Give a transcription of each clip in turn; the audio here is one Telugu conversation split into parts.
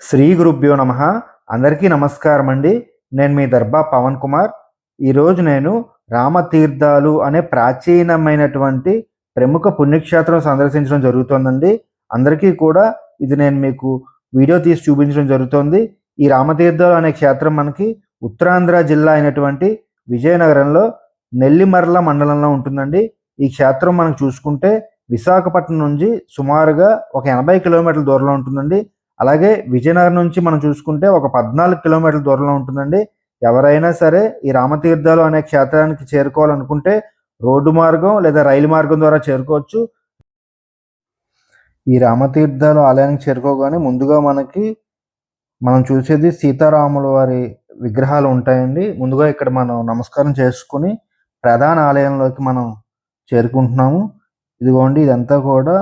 శ్రీ గురుభ్యో నమ. అందరికీ నమస్కారం అండి నేను మీ దర్బా పవన్ కుమార్. ఈరోజు నేను రామతీర్థాలు అనే ప్రాచీనమైనటువంటి ప్రముఖ పుణ్యక్షేత్రం సందర్శించడం జరుగుతోందండి. అందరికీ కూడా ఇది నేను మీకు వీడియో తీసి చూపించడం జరుగుతోంది. ఈ రామతీర్థాలు అనే క్షేత్రం మనకి ఉత్తరాంధ్ర జిల్లా అయినటువంటి విజయనగరంలో నెల్లిమర్ల మండలంలో ఉంటుందండి. ఈ క్షేత్రం మనం చూసుకుంటే విశాఖపట్నం నుంచి సుమారుగా ఒక ఎనభై కిలోమీటర్ల దూరంలో ఉంటుందండి. అలాగే విజయనగరం నుంచి మనం చూసుకుంటే ఒక పద్నాలుగు కిలోమీటర్ల దూరంలో ఉంటుందండి. ఎవరైనా సరే ఈ రామతీర్థాలు అనే క్షేత్రానికి చేరుకోవాలనుకుంటే రోడ్డు మార్గం లేదా రైలు మార్గం ద్వారా చేరుకోవచ్చు. ఈ రామతీర్థాలు ఆలయానికి చేరుకోగానే ముందుగా మనకి మనం చూసేది సీతారాముల వారి విగ్రహాలు ఉంటాయండి. ముందుగా ఇక్కడ మనం నమస్కారం చేసుకుని ప్రధాన ఆలయంలోకి మనం చేరుకుంటున్నాము. ఇదిగోండి ఇదంతా కూడా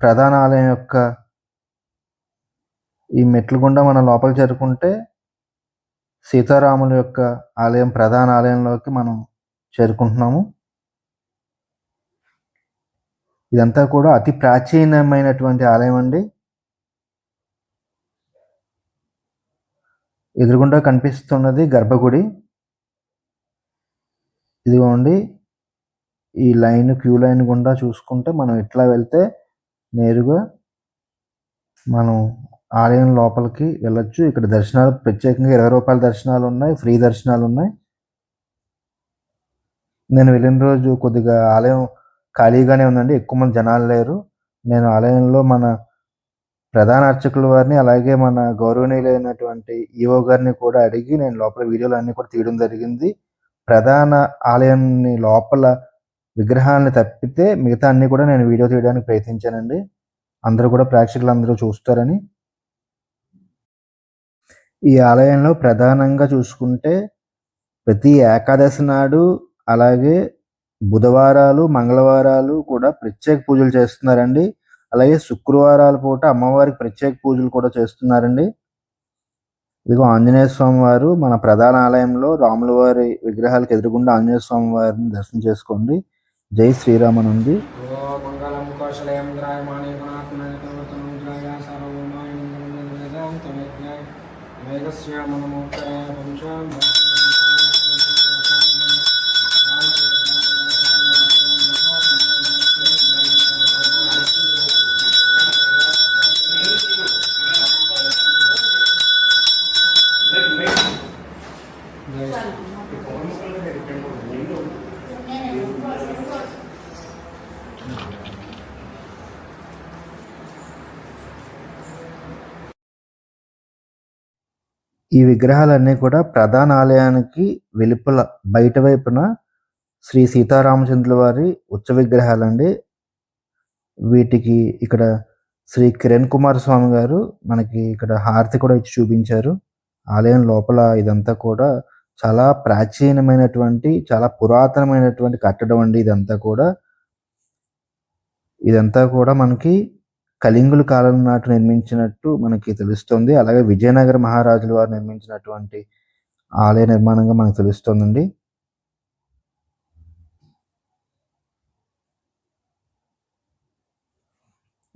ప్రధాన ఆలయం యొక్క ఈ మెట్లు గుండా మనం లోపల చేరుకుంటే సీతారాముల యొక్క ఆలయం ప్రధాన ఆలయంలోకి మనం చేరుకుంటున్నాము. ఇదంతా కూడా అతి ప్రాచీనమైనటువంటి ఆలయం అండి. ఎదురుగుండా కనిపిస్తున్నది గర్భగుడి. ఇదిగోండి ఈ లైన్ క్యూ లైన్ గుండా చూసుకుంటే మనం ఇట్లా వెళ్తే నేరుగా మనం ఆలయం లోపలికి వెళ్ళొచ్చు. ఇక్కడ దర్శనాలు ప్రత్యేకంగా ఇరవై రూపాయల దర్శనాలు ఉన్నాయి. ఫ్రీ దర్శనాలు ఉన్నాయి. నేను వెళ్ళిన రోజు కొద్దిగా ఆలయం ఖాళీగానే ఉందండి. ఎక్కువ మంది జనాలు లేరు. నేను ఆలయంలో మన ప్రధాన అర్చకుల వారిని అలాగే మన గౌరవనీయులైనటువంటి ఈవో గారిని కూడా అడిగి నేను లోపల వీడియోలు అన్నీ కూడా తీయడం జరిగింది. ప్రధాన ఆలయాన్ని లోపల విగ్రహాన్ని తప్పితే మిగతా అన్ని కూడా నేను వీడియో తీయడానికి ప్రయత్నించానండి. అందరూ కూడా ప్రేక్షకులు అందరూ చూస్తారని. ఈ ఆలయంలో ప్రధానంగా చూసుకుంటే ప్రతి ఏకాదశి నాడు అలాగే బుధవారాలు మంగళవారాలు కూడా ప్రత్యేక పూజలు చేస్తున్నారండి. అలాగే శుక్రవారాల పూట అమ్మవారికి ప్రత్యేక పూజలు కూడా చేస్తున్నారండి. ఇదిగో ఆంజనేయ స్వామి వారు మన ప్రధాన ఆలయంలో రాముల వారి విగ్రహాలకు ఎదురుగుండా ఆంజనేయ స్వామి వారిని దర్శనం చేసుకోండి. జై శ్రీరామన్ వేదస్య ఈ విగ్రహాలన్నీ కూడా ప్రధాన ఆలయానికి వెలుపల బయట వైపున శ్రీ సీతారామచంద్రుల వారి ఉచ్చ విగ్రహాలండి. వీటికి ఇక్కడ శ్రీ కిరణ్ కుమార్ స్వామి గారు మనకి ఇక్కడ హారతి కూడా ఇచ్చి చూపించారు. ఆలయం లోపల ఇదంతా కూడా చాలా ప్రాచీనమైనటువంటి చాలా పురాతనమైనటువంటి కట్టడం అండి ఇదంతా కూడా. ఇదంతా కూడా మనకి కళింగుల కాలం నాటి నిర్మించినట్టు మనకి తెలుస్తుంది. అలాగే విజయనగర మహారాజుల వారు నిర్మించినటువంటి ఆలయ నిర్మాణంగా మనకు తెలుస్తుందండి.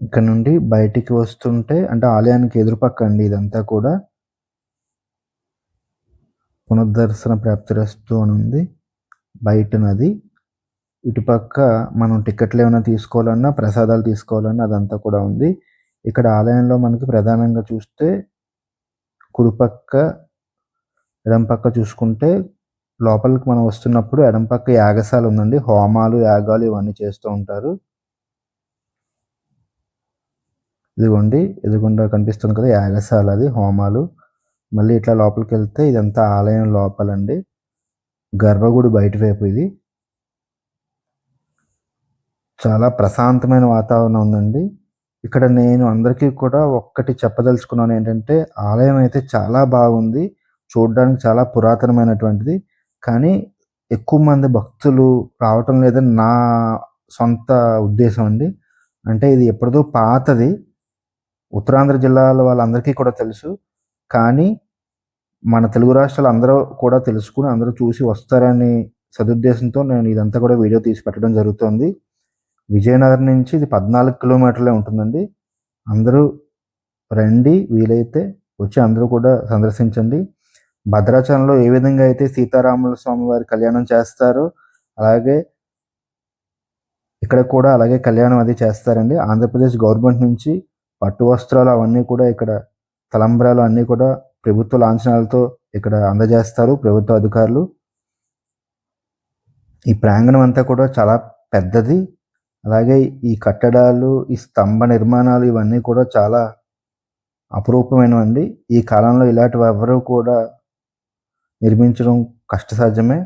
ఇక్కడ నుండి బయటికి వస్తుంటే అంటే ఆలయానికి ఎదురుపక్క అండి ఇదంతా కూడా. పునర్దర్శన ప్రాప్తిరస్తు అని ఉంది. బయట నది. ఇటుపక్క మనం టికెట్లు ఏమైనా తీసుకోవాలన్నా ప్రసాదాలు తీసుకోవాలన్నా అదంతా కూడా ఉంది. ఇక్కడ ఆలయంలో మనకి ప్రధానంగా చూస్తే కుడిపక్క ఎడం పక్క చూసుకుంటే లోపలికి మనం వస్తున్నప్పుడు ఎడం పక్క యాగశాల ఉందండి. హోమాలు యాగాలు ఇవన్నీ చేస్తూ ఉంటారు. ఇదిగోండి ఎదుగుండా కనిపిస్తుంది కదా యాగశాల అది హోమాలు. మళ్ళీ ఇట్లా లోపలికి వెళ్తే ఇదంతా ఆలయం లోపలండి. గర్భగుడి బయట వైపు ఇది. చాలా ప్రశాంతమైన వాతావరణం ఉందండి. ఇక్కడ నేను అందరికీ కూడా ఒక్కటి చెప్పదలుచుకున్నాను ఏంటంటే ఆలయం అయితే చాలా బాగుంది. చూడడానికి చాలా పురాతనమైనటువంటిది. కానీ ఎక్కువ మంది భక్తులు రావటం లేదని నా సొంత ఉద్దేశం అండి. అంటే ఇది ఎప్పటిదో పాతది. ఉత్తరాంధ్ర జిల్లాల వాళ్ళందరికీ కూడా తెలుసు. కానీ మన తెలుగు రాష్ట్రాలు అందరూ కూడా తెలుసుకుని అందరూ చూసి వస్తారని సదుద్దేశంతో నేను ఇదంతా కూడా వీడియో తీసి పెట్టడం జరుగుతుంది. విజయనగరం నుంచి ఇది పద్నాలుగు కిలోమీటర్లే ఉంటుందండి. అందరూ రండి వీలైతే వచ్చి అందరూ కూడా సందర్శించండి. భద్రాచలంలో ఏ విధంగా అయితే సీతారాముల స్వామి వారి కళ్యాణం చేస్తారో అలాగే ఇక్కడ కూడా అలాగే కళ్యాణం అది చేస్తారండి. ఆంధ్రప్రదేశ్ గవర్నమెంట్ నుంచి పట్టు వస్త్రాలు అవన్నీ కూడా ఇక్కడ తలంబ్రాలు అన్నీ కూడా ప్రభుత్వ లాంఛనాలతో ఇక్కడ అందజేస్తారు ప్రభుత్వ అధికారులు. ఈ ప్రాంగణం అంతా కూడా చాలా పెద్దది. అలాగే ఈ కట్టడాలు ఈ స్తంభ నిర్మాణాలు ఇవన్నీ కూడా చాలా అపురూపమైనవండి. ఈ కాలంలో ఇలాంటివి ఎవరూ కూడా నిర్మించడం కష్టసాధ్యమే.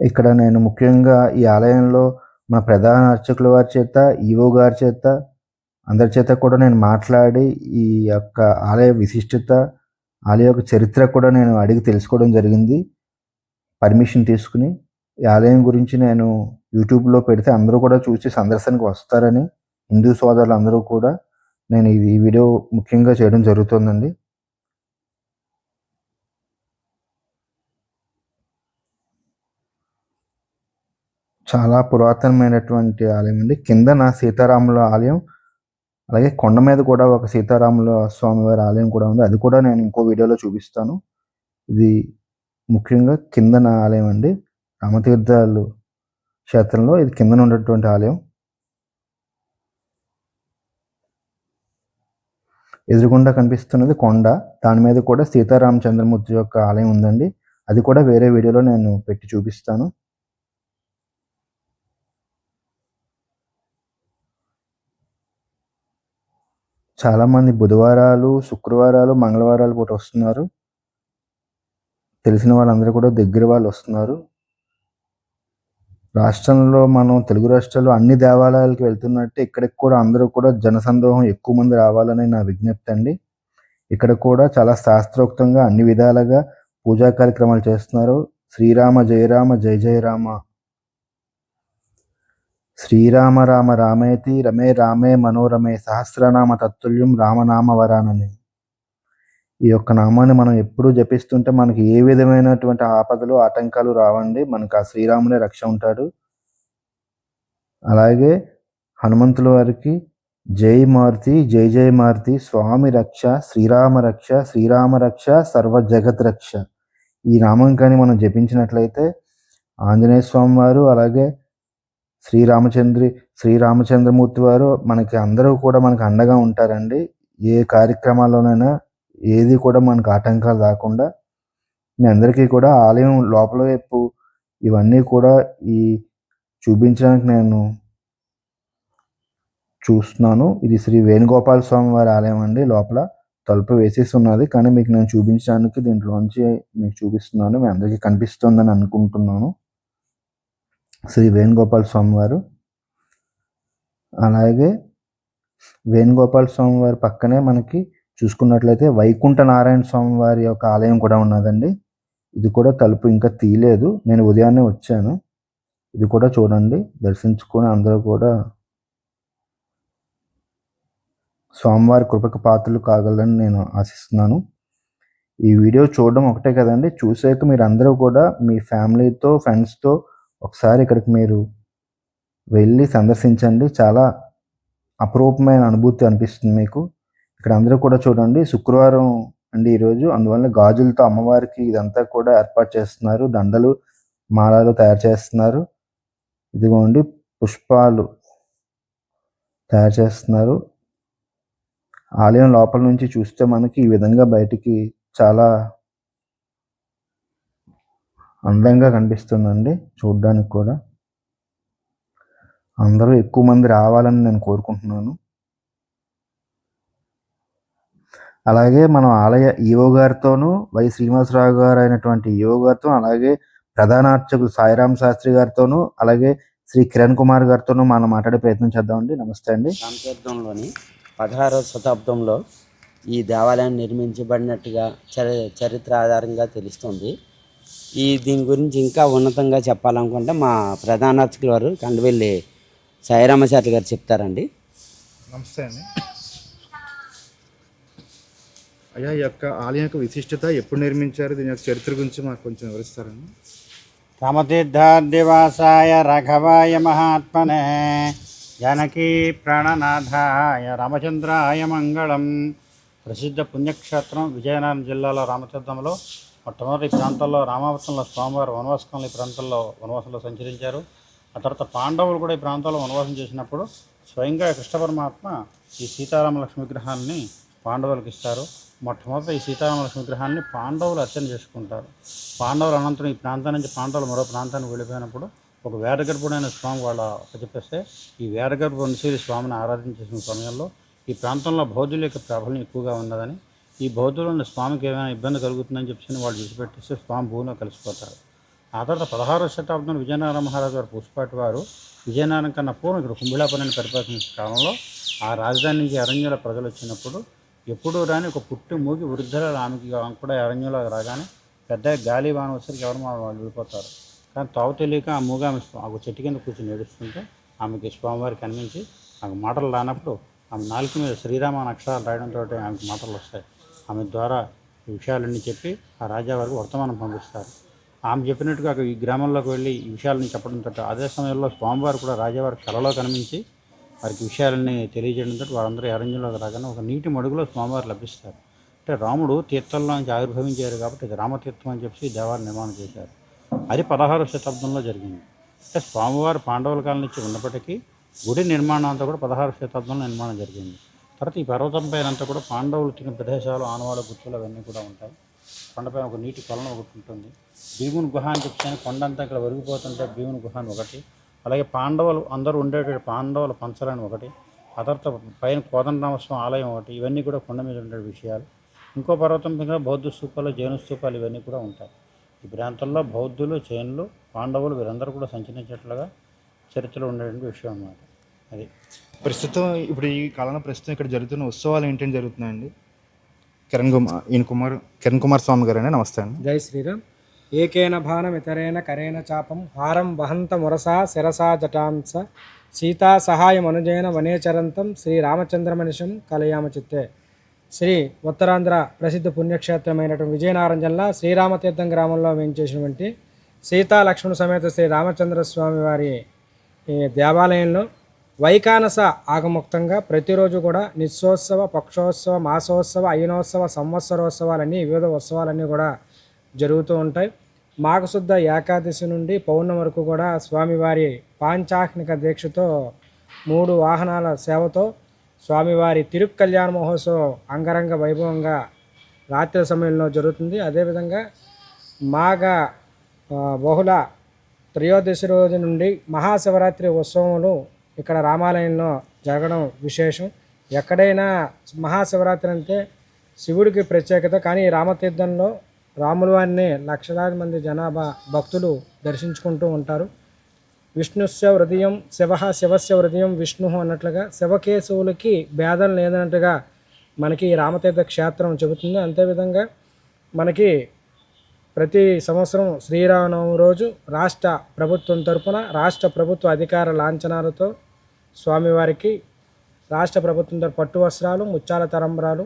ఇక్కడ నేను ముఖ్యంగా ఈ ఆలయంలో మన ప్రధాన అర్చకుల వారి చేత ఈవో గారి చేత అందరి చేత కూడా నేను మాట్లాడి ఈ యొక్క ఆలయ విశిష్టత ఆలయ యొక్క చరిత్ర కూడా నేను అడిగి తెలుసుకోవడం జరిగింది. పర్మిషన్ తీసుకుని ఈ ఆలయం గురించి నేను యూట్యూబ్లో పెడితే అందరూ కూడా చూసి సందర్శనకు వస్తారని హిందూ సోదరులు అందరూ కూడా నేను ఇది ఈ వీడియో ముఖ్యంగా చేయడం జరుగుతుందండి. చాలా పురాతనమైనటువంటి ఆలయం అండి. కింద నా సీతారాముల ఆలయం అలాగే కొండ మీద కూడా ఒక సీతారాముల స్వామివారి ఆలయం కూడా ఉంది. అది కూడా నేను ఇంకో వీడియోలో చూపిస్తాను. ఇది ముఖ్యంగా కింద నా ఆలయం అండి. రామతీర్థాలు క్షేత్రంలో ఇది కిందన ఉన్నటువంటి ఆలయం. ఎదురుగుండా కనిపిస్తున్నది కొండ. దాని మీద కూడా సీతారామచంద్రమూర్తి యొక్క ఆలయం ఉందండి. అది కూడా వేరే వీడియోలో నేను పెట్టి చూపిస్తాను. చాలామంది బుధవారాలు శుక్రవారాలు మంగళవారాలు పూట వస్తున్నారు. తెలిసిన వాళ్ళందరూ కూడా దగ్గర వాళ్ళు వస్తున్నారు. రాష్ట్రంలో మనం తెలుగు రాష్ట్రాల్లో అన్ని దేవాలయాలకు వెళ్తున్నట్టే ఇక్కడికి కూడా అందరూ కూడా జనసందోహం ఎక్కువ మంది రావాలని నా విజ్ఞప్తి అండి. ఇక్కడ కూడా చాలా శాస్త్రోక్తంగా అన్ని విధాలుగా పూజా కార్యక్రమాలు చేస్తున్నారు. శ్రీరామ జయరామ జయ జయ రామ. శ్రీరామ రామ రామేతి రమే రామే మనోరమే సహస్రనామ తత్తుల్యం రామనామ వరానని. ఈ యొక్క నామాన్ని మనం ఎప్పుడూ జపిస్తుంటే మనకి ఏ విధమైనటువంటి ఆపదలు ఆటంకాలు రావండి. మనకు ఆ శ్రీరాముడే రక్ష ఉంటాడు. అలాగే హనుమంతుల వారికి జై మారుతి జై జై మారుతి స్వామి రక్ష శ్రీరామ రక్ష శ్రీరామ రక్ష సర్వ జగత్ రక్ష. ఈ నామం కానీ మనం జపించినట్లయితే ఆంజనేయ స్వామి వారు అలాగే శ్రీరామచంద్రి శ్రీరామచంద్రమూర్తి వారు మనకి అందరూ కూడా మనకి అండగా ఉంటారండి. ఏ కార్యక్రమాల్లోనైనా ఏది కూడా మనకు ఆటంకాలు రాకుండా మీ అందరికీ కూడా ఆలయం లోపల వైపు ఇవన్నీ కూడా ఈ చూపించడానికి నేను చూస్తున్నాను. ఇది శ్రీ వేణుగోపాల స్వామి వారి ఆలయం అండి. లోపల తలుపు వేసేసి ఉన్నది. కానీ మీకు నేను చూపించడానికి దీంట్లోంచి మీకు చూపిస్తున్నాను. మీ అందరికీ కనిపిస్తుందని అనుకుంటున్నాను. శ్రీ వేణుగోపాల స్వామి వారు. అలాగే వేణుగోపాల స్వామి వారి పక్కనే మనకి చూసుకున్నట్లయితే వైకుంఠ నారాయణ స్వామి వారి యొక్క ఆలయం కూడా ఉన్నదండి. ఇది కూడా తలుపు ఇంకా తీయలేదు. నేను ఉదయాన్నే వచ్చాను. ఇది కూడా చూడండి. దర్శించుకొని అందరూ కూడా స్వామివారి కృపకు పాత్రలు కాగలని నేను ఆశిస్తున్నాను. ఈ వీడియో చూడడం ఒకటే కదండి. చూసాక మీరు అందరూ కూడా మీ ఫ్యామిలీతో ఫ్రెండ్స్తో ఒకసారి ఇక్కడికి మీరు వెళ్ళి సందర్శించండి. చాలా అపురూపమైన అనుభూతి అనిపిస్తుంది మీకు. ఇక్కడ అందరూ కూడా చూడండి శుక్రవారం అండి ఈరోజు. అందువల్ల గాజులతో అమ్మవారికి ఇదంతా కూడా ఏర్పాటు చేస్తున్నారు. దండలు మాలలు తయారు చేస్తున్నారు. ఇదిగోండి పుష్పాలు తయారు చేస్తున్నారు. ఆలయం లోపల నుంచి చూస్తే మనకి ఈ విధంగా బయటికి చాలా అందంగా కనిపిస్తుందండి చూడ్డానికి కూడా. అందరూ ఎక్కువ మంది రావాలని నేను కోరుకుంటున్నాను. అలాగే మనం ఆలయ ఈవో గారితోనూ వై శ్రీనివాసరావు గారు అయినటువంటి ఈవో గారితో అలాగే ప్రధాన అర్చకులు సాయిరాం శాస్త్రి గారితోనూ అలాగే శ్రీ కిరణ్ కుమార్ గారితోనూ మనం మాట్లాడే ప్రయత్నం చేద్దామండి నమస్తే అండి. రామతీర్థంలోని పదహారవ శతాబ్దంలో ఈ దేవాలయం నిర్మించబడినట్టుగా చరి చరిత్ర ఆధారంగా తెలుస్తుంది. ఈ దీని గురించి ఇంకా ఉన్నతంగా చెప్పాలనుకుంటే మా ప్రధాన అర్చకుల వారు కండవెల్లి సాయిరామచార్య గారు చెప్తారండి. నమస్తే అండి. అయ్యా ఈ యొక్క ఆలయం యొక్క విశిష్టత ఎప్పుడు నిర్మించారు? దీని యొక్క చరిత్ర గురించి మాకు కొంచెం వివరిస్తారండి. రామతీర్థాదివాసాయ రాఘవాయ మహాత్మనే జానకీ ప్రాణనాథాయ రామచంద్రాయ మంగళం. ప్రసిద్ధ పుణ్యక్షేత్రం విజయనగరం జిల్లాలో రామతీర్థంలో మొట్టమొదటి ప్రాంతాల్లో ప్రాంతంలో రామావతంలో స్వామివారు వనవాసకంలో ఈ ప్రాంతంలో వనవాసంలో సంచరించారు. ఆ తర్వాత పాండవులు కూడా ఈ ప్రాంతంలో వనవాసం చేసినప్పుడు స్వయంగా కృష్ణ పరమాత్మ ఈ సీతారామ లక్ష్మి విగ్రహాన్ని పాండవులకు ఇస్తారు. మొట్టమొదటి ఈ సీతారామ విగ్రహాన్ని పాండవులు అర్చన చేసుకుంటారు. పాండవులు అనంతరం ఈ ప్రాంతం నుంచి పాండవులు మరో ప్రాంతానికి వెళ్ళిపోయినప్పుడు ఒక వేదగర్భుడైన స్వామి వాళ్ళ చెప్పేస్తే ఈ వేదగర్భ వంశీరి స్వామిని ఆరాధించేసిన సమయంలో ఈ ప్రాంతంలో బౌద్ధుల యొక్క ప్రాబల్యం ఎక్కువగా ఉన్నదని ఈ బౌద్ధులను స్వామికి ఏమైనా ఇబ్బంది కలుగుతుందని చెప్పి వాళ్ళు విడిచిపెట్టేస్తే స్వామి భూమిలో కలిసిపోతారు. ఆ తర్వాత పదహారవ శతాబ్దంలో విజయనారాయణ మహారాజు గారు పుష్పాటి వారు విజయనగరం కన్నా పూర్వం ఇక్కడ కుంభిళాపురాన్ని పరిపాలించిన కాలంలో ఆ రాజధాని నుంచి అరణ్యాల ప్రజలు వచ్చినప్పుడు ఎప్పుడూ రాని ఒక పుట్టి మూగి వృద్ధుల ఆమెకి ఆమె కూడా అరణ్యంలో రాగానే పెద్ద గాలి వాన వచ్చరికి ఎవరు మా వాళ్ళు వెళ్ళిపోతారు. కానీ తావు తెలియక ఆ మూగ ఆమె ఒక చెట్టు కింద కూర్చొని ఏడుస్తుంటే ఆమెకి స్వామివారికి కనిపించి ఆమె మాటలు రానప్పుడు ఆమె నాలుక మీద శ్రీరామ అక్షరాలు రాయడంతో ఆమెకు మాటలు వస్తాయి. ఆమె ద్వారా ఈ విషయాలన్నీ చెప్పి ఆ రాజావారికి వర్తమానం పంపిస్తారు. ఆమె చెప్పినట్టుగా ఈ గ్రామంలోకి వెళ్ళి ఈ విషయాలని చెప్పడంతో అదే సమయంలో స్వామివారు కూడా రాజావారి కలలో కనిపించి వారికి విషయాలన్నీ తెలియజేయడంతో వారందరూ అరణ్యంలోకి రాగానే ఒక నీటి మడుగులో స్వామివారు లభిస్తారు. అంటే రాముడు తీర్థంలోంచి ఆవిర్భవించారు కాబట్టి ఇది రామతీర్థం అని చెప్పి ఈ దేవాలయం నిర్మాణం చేశారు. అది పదహారవ శతాబ్దంలో జరిగింది. అంటే స్వామివారు పాండవుల కాలం నుంచి ఉన్నప్పటికీ గుడి నిర్మాణం అంతా కూడా పదహారవ శతాబ్దంలో నిర్మాణం జరిగింది. తర్వాత ఈ పర్వతం పైన అంతా కూడా పాండవులు తిన ప్రదేశాలు ఆనవాళ్ళ గుర్తులు అవన్నీ కూడా ఉంటాయి. కొండపైన ఒక నీటి కొలను ఒకటి ఉంటుంది. భీముని గుహ అని చెప్పి కొండంతా ఇక్కడ ఒరిగిపోతుంటే భీముని గుహ అని ఒకటి. అలాగే పాండవులు అందరూ ఉండేటువంటి పాండవుల పంచలని ఒకటి ఆ తర్వాత పైన కోదండరామస్వామి ఆలయం ఒకటి ఇవన్నీ కూడా కొండ మీద ఉండే విషయాలు. ఇంకో పర్వతం పైన బౌద్ధ స్తూపాలు జైన స్తూపాలు ఇవన్నీ కూడా ఉంటాయి. ఈ ప్రాంతంలో బౌద్ధులు జైనులు పాండవులు వీరందరూ కూడా సంచరించేట్లుగా చరిత్రలో ఉండేటువంటి విషయం అన్నమాట. అది. ప్రస్తుతం ఇప్పుడు ఈ కాలంలో ప్రస్తుతం ఇక్కడ జరుగుతున్న ఉత్సవాలు ఏంటని జరుగుతున్నాయండి? కిరణ్ కుమార్ ఈయన కుమార్ కిరణ్ కుమార్ స్వామి గారు అండి నమస్తే అండి. జై శ్రీరామ్. ఏకేన భానం ఇతరేణ కరేణ చాపం హారం వహంత మురసా శిరసా జటాంస. సీతా సహాయమనుజైన వనేచరంతం శ్రీ రామచంద్రమనిషం కలయామ చిత్తే శ్రీ ఉత్తరాంధ్ర ప్రసిద్ధ పుణ్యక్షేత్రమైనటువంటి విజయనగరం జిల్లా శ్రీరామతీర్థం గ్రామంలో వేయించేసినటువంటి సీతా లక్ష్మణ సమేత శ్రీ రామచంద్ర స్వామి వారి దేవాలయంలో వైకానస ఆగముక్తంగా ప్రతిరోజు కూడా నిత్యోత్సవ పక్షోత్సవ మాసోత్సవ అయినోత్సవ సంవత్సరోత్సవాలన్నీ వివిధ ఉత్సవాలన్నీ కూడా జరుగుతూ ఉంటాయి. మాఘశుద్ధ ఏకాదశి నుండి పౌర్ణమి వరకు కూడా స్వామివారి పాంచాహ్నిక దీక్షతో మూడు వాహనాల సేవతో స్వామివారి తిరుక్కల్యాణ మహోత్సవం అంగరంగ వైభవంగా రాత్రి సమయంలో జరుగుతుంది. అదేవిధంగా మాఘ బహుళ త్రయోదశి రోజు నుండి మహాశివరాత్రి ఉత్సవములు ఇక్కడ రామాలయంలో జరగడం విశేషం. ఎక్కడైనా మహాశివరాత్రి అంటే శివుడికి ప్రత్యేకత కానీ రామతీర్థంలో రాముల వారిని లక్షలాది మంది జనాభా భక్తులు దర్శించుకుంటూ ఉంటారు. విష్ణుస్య హృదయం శివ శివస్య హృదయం విష్ణు అన్నట్లుగా శివకేశవులకి భేదం లేదన్నట్టుగా మనకి రామతీర్థ క్షేత్రం చెబుతుంది. అంతేవిధంగా మనకి ప్రతి సంవత్సరం శ్రీరామనవమి రోజు రాష్ట్ర ప్రభుత్వం తరపున రాష్ట్ర ప్రభుత్వ అధికార లాంఛనాలతో స్వామివారికి రాష్ట్ర ప్రభుత్వం తరపు పట్టు వస్త్రాలు ముత్యాల తరంబరాలు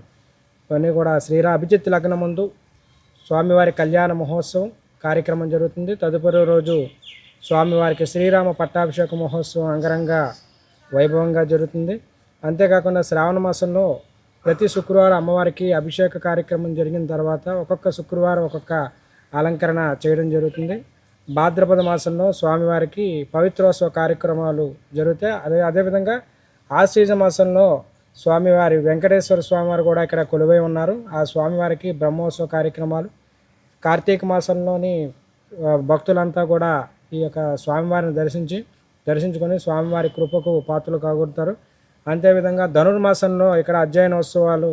ఇవన్నీ కూడా శ్రీరా అభిజిత్ లగ్నం ముందు స్వామివారి కళ్యాణ మహోత్సవం కార్యక్రమం జరుగుతుంది. తదుపరి రోజు స్వామివారికి శ్రీరామ పట్టాభిషేక మహోత్సవం అంగరంగ వైభవంగా జరుగుతుంది. అంతేకాకుండా శ్రావణ మాసంలో ప్రతి శుక్రవారం అమ్మవారికి అభిషేక కార్యక్రమం జరిగిన తర్వాత ఒక్కొక్క శుక్రవారం ఒక్కొక్క అలంకరణ చేయడం జరుగుతుంది. భాద్రపద మాసంలో స్వామివారికి పవిత్రోత్సవ కార్యక్రమాలు జరుగుతాయి. అదే అదేవిధంగా ఆశ్వీజ మాసంలో స్వామివారి వెంకటేశ్వర స్వామివారు కూడా ఇక్కడ కొలువై ఉన్నారు. ఆ స్వామివారికి బ్రహ్మోత్సవ కార్యక్రమాలు కార్తీక మాసంలోని భక్తులంతా కూడా ఈ యొక్క స్వామివారిని దర్శించి దర్శించుకొని స్వామివారి కృపకు పాత్రలు కాగొడతారు. అంతేవిధంగా ధనుర్మాసంలో ఇక్కడ అధ్యయనోత్సవాలు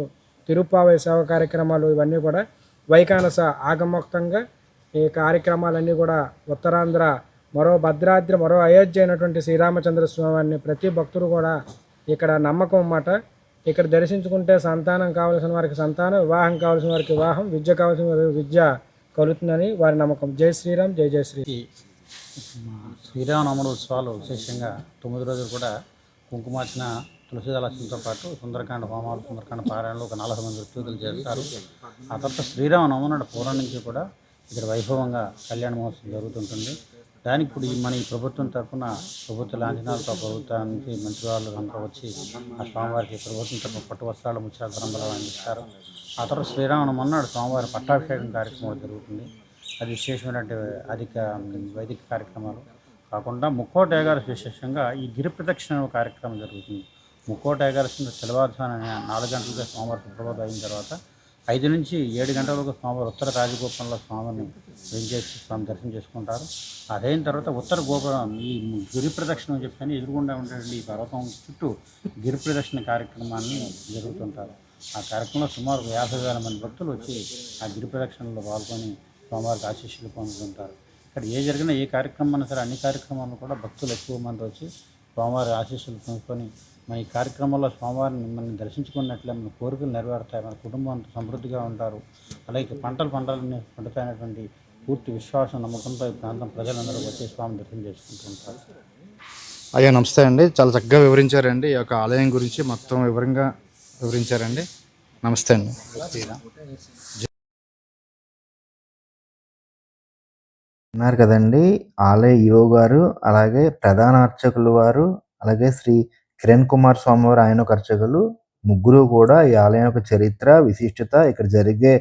తిరుప్పావై సేవ కార్యక్రమాలు ఇవన్నీ కూడా వైకానస ఆగమోక్తంగా ఈ కార్యక్రమాలన్నీ కూడా ఉత్తరాంధ్ర మరో భద్రాద్రి మరో అయోధ్య అయినటువంటి శ్రీరామచంద్ర స్వామిని ప్రతి భక్తుడు కూడా ఇక్కడ నమ్మకం అన్నమాట. ఇక్కడ దర్శించుకుంటే సంతానం కావలసిన వారికి సంతానం వివాహం కావలసిన వారికి వివాహం విద్య కావలసిన వారికి విద్య కలుగుతుందని వారి నమ్మకం. జై శ్రీరామ్ జై జై శ్రీ. శ్రీరామనవమి ఉత్సవాలు విశేషంగా తొమ్మిది రోజులు కూడా కుంకుమార్చన తులసిదళార్చనతో పాటు సుందరకాండ హోమాలు సుందరకాండ పారాయణలు ఒక నలభై మంది ఋత్వికులు చేస్తారు. ఆ తర్వాత శ్రీరామనవమి నాడు పూర్వం నుంచి కూడా ఇక్కడ వైభవంగా కళ్యాణ మహోత్సవం జరుగుతుంటుంది. దానికి ఇప్పుడు మన ఈ ప్రభుత్వం తరఫున ప్రభుత్వ లాంఛనాలతో ప్రభుత్వానికి మంచి వాళ్ళు అందరూ వచ్చి ఆ స్వామివారికి ప్రభుత్వం తరఫున పట్టు వస్త్రాలు ముత్యాల తరంబలం అందిస్తారు. ఆ తర్వాత శ్రీరామన మొన్నాడు స్వామివారి పట్టాభిషేకం కార్యక్రమం జరుగుతుంది. అది విశేషమైనటువంటి అధిక వైదిక కార్యక్రమాలు. కాకుండా ముక్కోట ఏకాదశి విశేషంగా ఈ గిరి ప్రదక్షిణ కార్యక్రమం జరుగుతుంది. ముక్కోట ఏకాదశి తెల్లవారుజామున నాలుగు గంటలకు స్వామివారి సుప్రభాతం అయిన తర్వాత ఐదు నుంచి ఏడు గంటల వరకు స్వామివారు ఉత్తర రాజగోపురంలో స్వామిని వెంచేసి స్వామి దర్శనం చేసుకుంటారు. అదైన తర్వాత ఉత్తర గోపురం ఈ గిరి ప్రదక్షిణ అని చెప్పని ఎదురుగుండా ఉండేటువంటి ఈ పర్వతం చుట్టూ గిరి ప్రదక్షిణ కార్యక్రమాన్ని జరుగుతుంటారు. ఆ కార్యక్రమంలో సుమారు యాభై వేల మంది భక్తులు వచ్చి ఆ గిరి ప్రదక్షిణలో పాల్గొని స్వామివారికి ఆశీస్సులు పొందుతుంటారు. ఇక్కడ ఏ జరిగినా ఏ కార్యక్రమం అయినా సరే అన్ని కార్యక్రమాలను కూడా భక్తులు ఎక్కువ మంది వచ్చి స్వామివారి ఆశీస్సులు పొందుకొని మన ఈ కార్యక్రమంలో స్వామివారిని మనం దర్శించుకున్నట్లే మన కోరికలు నెరవేరుతాయి. మన కుటుంబం అంతా సమృద్ధిగా ఉంటారు. అలాగే పంటలు పంటలు పండుతాయనేటువంటి పూర్తి విశ్వాసం నమ్మకంతో ఈ ప్రాంతం ప్రజలందరూ వచ్చి స్వామి దర్శనం చేసుకుంటుంటారు. అయ్యా నమస్తే అండి. చాలా చక్కగా వివరించారండి. ఈ యొక్క ఆలయం గురించి మొత్తం వివరంగా వివరించారండి. నమస్తే అండి. ఉన్నారు కదండి ఆలయ ఈవో గారు అలాగే ప్రధాన అర్చకులు వారు అలాగే శ్రీ కిరణ్ కుమార్ స్వామి వారు ఆయన ఒక అర్చకులు ముగ్గురు కూడా ఈ ఆలయం యొక్క చరిత్ర విశిష్టత ఇక్కడ జరిగే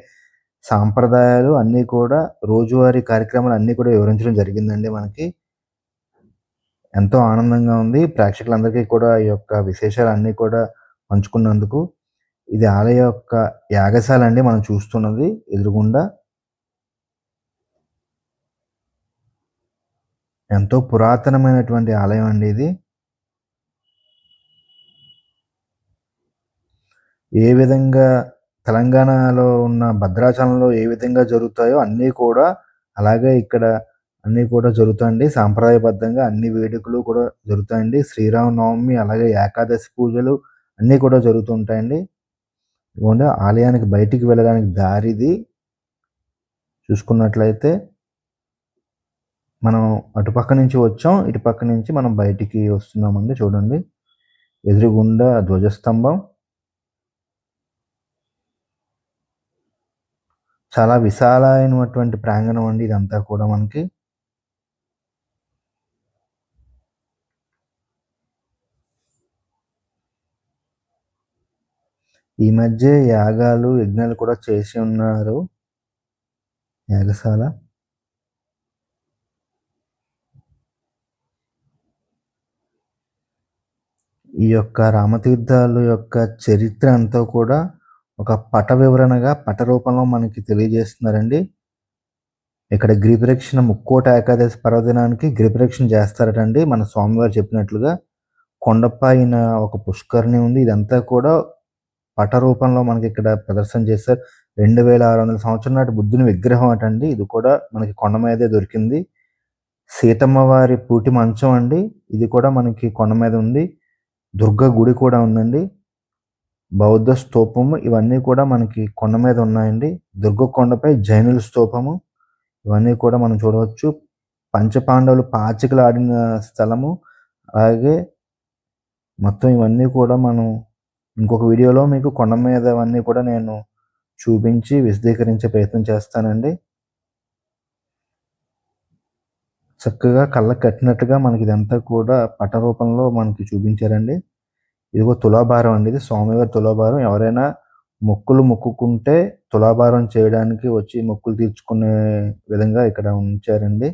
సాంప్రదాయాలు అన్నీ కూడా రోజువారీ కార్యక్రమాలు అన్నీ కూడా వివరించడం జరిగిందండి మనకి. ఎంతో ఆనందంగా ఉంది. ప్రేక్షకులందరికీ కూడా ఈ యొక్క విశేషాలు అన్నీ కూడా పంచుకున్నందుకు. ఇది ఆలయ యొక్క యాగశాల అండి మనం చూస్తున్నది ఎదురుగుండా. ఎంతో పురాతనమైనటువంటి ఆలయం అండి ఇది. ఏ విధంగా తెలంగాణలో ఉన్న భద్రాచలంలో ఏ విధంగా జరుగుతాయో అన్నీ కూడా అలాగే ఇక్కడ అన్నీ కూడా జరుగుతాయండి. సాంప్రదాయబద్ధంగా అన్ని వేడుకలు కూడా జరుగుతాయండి. శ్రీరామనవమి అలాగే ఏకాదశి పూజలు అన్నీ కూడా జరుగుతుంటాయండి ఇవ్వండి ఆలయానికి బయటికి వెళ్ళడానికి దారిది చూసుకున్నట్లయితే మనం అటుపక్క నుంచి వచ్చాం ఇటుపక్క నుంచి మనం బయటికి వస్తున్నామండి చూడండి. ఎదురుగుండా ధ్వజస్తంభం. చాలా విశాలమైనటువంటి ప్రాంగణం అండి ఇదంతా కూడా మనకి. ఈ మధ్య యాగాలు యజ్ఞాలు కూడా చేసి ఉన్నారు. యాగశాల. ఈ యొక్క రామతీర్థాలు యొక్క చరిత్ర అంతా కూడా ఒక పట వివరణగా పట రూపంలో మనకి తెలియజేస్తున్నారండి. ఇక్కడ గిరిప్రదక్షిణ ముక్కోట ఏకాదశి పర్వదినానికి గిరిప్రదక్షిణ చేస్తారటండి. మన స్వామివారు చెప్పినట్లుగా కొండపైన ఒక పుష్కరిణి ఉంది. ఇదంతా కూడా పట రూపంలో మనకి ఇక్కడ ప్రదర్శన చేశారు. రెండు వేల ఆరు వందల సంవత్సరం నాటి బుద్ధుని విగ్రహం అటండి. ఇది కూడా మనకి కొండ మీదే దొరికింది. సీతమ్మ వారి పూటి మంచం అండి. ఇది కూడా మనకి కొండ మీద ఉంది. దుర్గ గుడి కూడా ఉందండి. బౌద్ధ స్తూపము ఇవన్నీ కూడా మనకి కొండ మీద ఉన్నాయండి. దుర్గ కొండపై జైనుల స్తూపము ఇవన్నీ కూడా మనం చూడవచ్చు. పంచపాండవులు పాచికలు ఆడిన స్థలము. అలాగే మొత్తం ఇవన్నీ కూడా మనం ఇంకొక వీడియోలో మీకు కొండ మీద అవన్నీ కూడా నేను చూపించి విశదీకరించే ప్రయత్నం చేస్తానండి. చక్కగా కళ్ళ కట్టినట్టుగా మనకి ఇదంతా కూడా పట రూపంలో మనకి చూపించారండి. ఇదిగో తులాభారం అండి ఇది స్వామివారి తులాభారం. ఎవరైనా మొక్కులు మొక్కుకుంటే తులాభారం చేయడానికి వచ్చి మొక్కులు తీర్చుకునే విధంగా ఇక్కడ ఉంచారండి.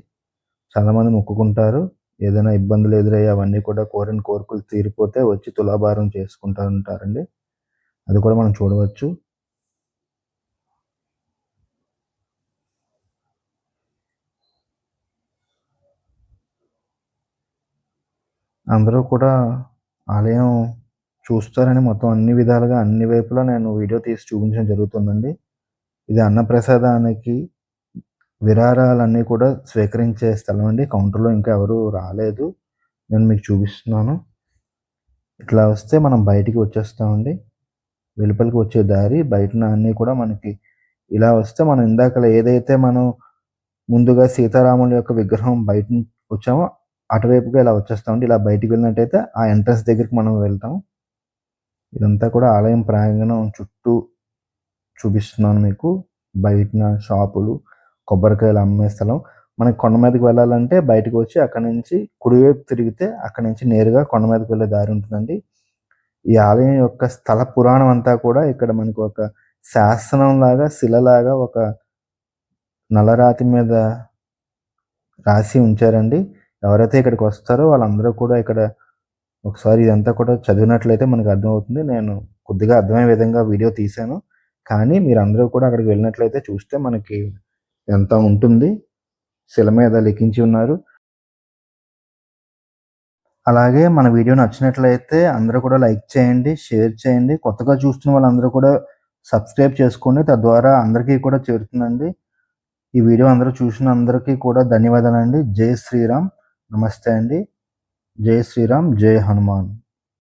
చాలామంది మొక్కుకుంటారు. ఏదైనా ఇబ్బందులు ఎదురయ్యి అవన్నీ కూడా కోరిన కోరికలు తీరిపోతే వచ్చి తులాభారం చేసుకుంటూ ఉంటారండి. అది కూడా మనం చూడవచ్చు. అందరూ కూడా ఆలయం చూస్తారని మొత్తం అన్ని విధాలుగా అన్ని వైపులా నేను వీడియో తీసి చూపించడం జరుగుతుందండి. ఇది అన్నప్రసాదానికి విరారాలన్నీ కూడా స్వీకరించే స్థలం అండి. కౌంటర్లో ఇంకా ఎవరు రాలేదు. నేను మీకు చూపిస్తున్నాను. ఇట్లా వస్తే మనం బయటికి వచ్చేస్తామండి. వెలుపలికి వచ్చే దారి బయటన అన్నీ కూడా మనకి ఇలా వస్తే మనం ఇందాక ఏదైతే మనం ముందుగా సీతారాముల యొక్క విగ్రహం బయట నుంచి వచ్చామో అటువైపుగా ఇలా వచ్చేస్తామండి. ఇలా బయటికి వెళ్ళినట్టయితే ఆ ఎంట్రన్స్ దగ్గరికి మనం వెళ్తాం. ఇదంతా కూడా ఆలయం ప్రాంగణం చుట్టూ చూపిస్తున్నాను మీకు. బయటన షాపులు కొబ్బరికాయలు అమ్మే స్థలం. మనకి కొండ మీదకి వెళ్ళాలంటే బయటకు వచ్చి అక్కడ నుంచి కుడివైపు తిరిగితే అక్కడ నుంచి నేరుగా కొండ మీదకి వెళ్ళే దారి ఉంటుందండి. ఈ ఆలయం యొక్క స్థల పురాణం అంతా కూడా ఇక్కడ మనకు ఒక శాసనం లాగా శిలలాగా ఒక నల్లరాతి మీద రాసి ఉంచారండి. ఎవరైతే ఇక్కడికి వస్తారో వాళ్ళందరూ కూడా ఇక్కడ ఒకసారి ఇదంతా కూడా చదివినట్లయితే మనకు అర్థమవుతుంది. నేను కొద్దిగా అర్థమయ్యే విధంగా వీడియో తీశాను. కానీ మీరు అందరూ కూడా అక్కడికి వెళ్ళినట్లయితే చూస్తే మనకి ఎంత ఉంటుంది. శిల మీద లిఖించి ఉన్నారు. అలాగే మన వీడియో నచ్చినట్లయితే అందరూ కూడా లైక్ చేయండి షేర్ చేయండి. కొత్తగా చూస్తున్న వాళ్ళందరూ కూడా సబ్స్క్రైబ్ చేసుకోండి. తద్వారా అందరికీ కూడా చేరుతుందండి. ఈ వీడియో అందరూ చూసిన అందరికీ కూడా ధన్యవాదాలండి. జై శ్రీరామ్. నమస్తే అండి. జై శ్రీరామ్ జై హనుమాన్.